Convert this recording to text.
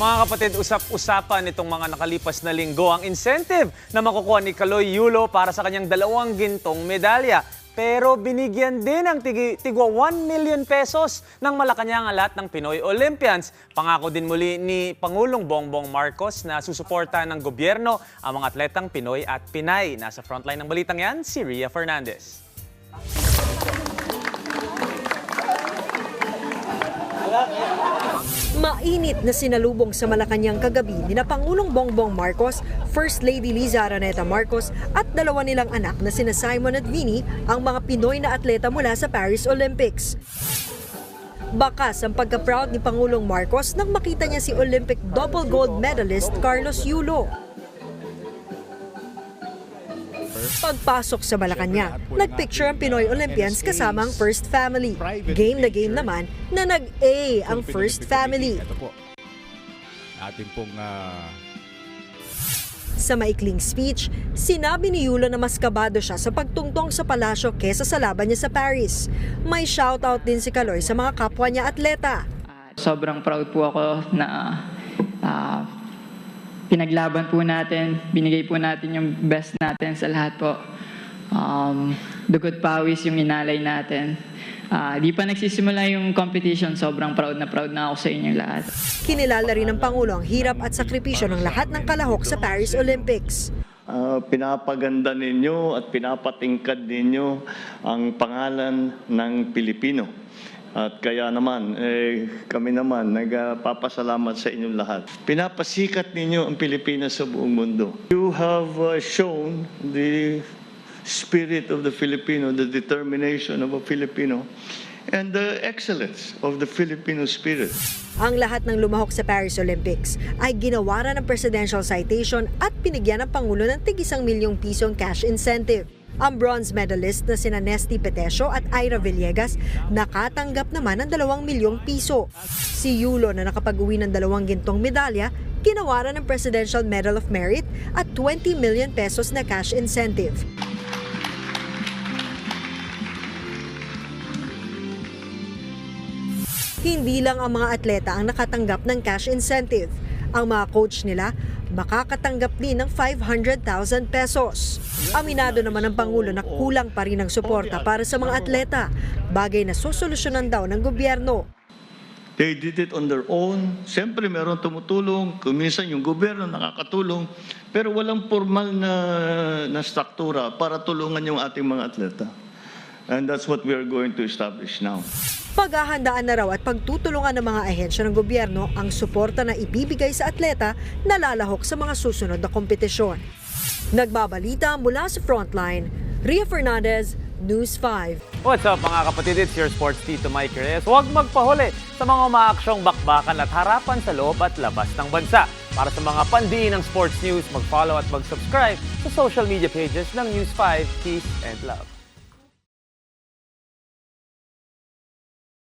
Mga kapatid, usap-usapan itong mga nakalipas na linggo ang incentive na makukuha ni Kaloy Yulo para sa kanyang dalawang gintong medalya. Pero binigyan din ng tigi, tigwa 1 million pesos ng Malacanang ang lahat ng Pinoy Olympians. Pangako din muli ni Pangulong Bongbong Marcos na susuporta ng gobyerno ang mga atletang Pinoy at Pinay. Nasa frontline ng balitang yan, si Ria Fernandez. Mainit na sinalubong sa Malacanang kagabi ni na Pangulong Bongbong Marcos, First Lady Liza Araneta Marcos at dalawa nilang anak na sina Simon at Vinny ang mga Pinoy na atleta mula sa Paris Olympics. Bakas ang pagka-proud ni Pangulong Marcos nang makita niya si Olympic double gold medalist Carlos Yulo. Pagpasok sa Malacanang, nagpicture ang Pinoy Olympians kasama ang First Family. Game na game naman na nag-A ang First Family. Ating pong ah, Sa maikling speech, sinabi ni Yulo na mas kabado siya sa pagtungtong sa palasyo kesa sa laban niya sa Paris. May shoutout din si Kaloy sa mga kapwa niya atleta. Sobrang proud po ako na ah, pinaglaban po natin, binigay po natin yung best natin sa lahat po. Um, dugot pawis yung inalay natin. Ah, di pa nagsisimula yung competition, sobrang proud na proud na ako sa inyong lahat. Kinilala rin ng Pangulo ang hirap at sakripisyo ng lahat ng kalahok sa Paris Olympics. Ah, pinapaganda ninyo at pinapatingkad ninyo ang pangalan ng Pilipino. At kaya naman, eh, kami naman nagpapasalamat sa inyong lahat. Pinapasikat ninyo ang Pilipinas sa buong mundo. You have uh, shown the spirit of the Filipino, the determination of a Filipino, and the excellence of the Filipino spirit. Ang lahat ng lumahok sa Paris Olympics ay ginawaran ng presidential citation at binigyan ng Pangulo ng tig isang milyong pisong cash incentive. Ang bronze medalist na sina Nesty Petesio at Ira Villegas nakatanggap naman ng dalawang milyong piso. Si Yulo na nakapag-uwi ng dalawang gintong medalya, ginawaran ng Presidential Medal of Merit at 20 million pesos na cash incentive. Hindi lang ang mga atleta ang nakatanggap ng cash incentive. Ang mga coach nila makakatanggap din ng 500,000 pesos. Aminado naman ng Pangulo na kulang pa rin ang suporta para sa mga atleta, bagay na susolusyonan daw ng gobyerno. They did it on their own. Siyempre, meron tumutulong. Kuminsan yung gobyerno nakakatulong. Pero walang formal na, na struktura para tulungan yung ating mga atleta. And that's what we are going to establish now. Paghahandaan na raw at pagtutulungan ng mga ahensya ng gobyerno ang suporta na ibibigay sa atleta na lalahok sa mga susunod na kompetisyon. Nagbabalita mula sa Frontline, Ria Fernandez, News 5. What's up mga kapatid? It's your sports tito Mike Reyes. Huwag magpahuli sa mga umaaksyong bakbakan at harapan sa loob at labas ng bansa. Para sa mga pandiin ng sports news, mag-follow at mag-subscribe sa social media pages ng News 5. Peace and love.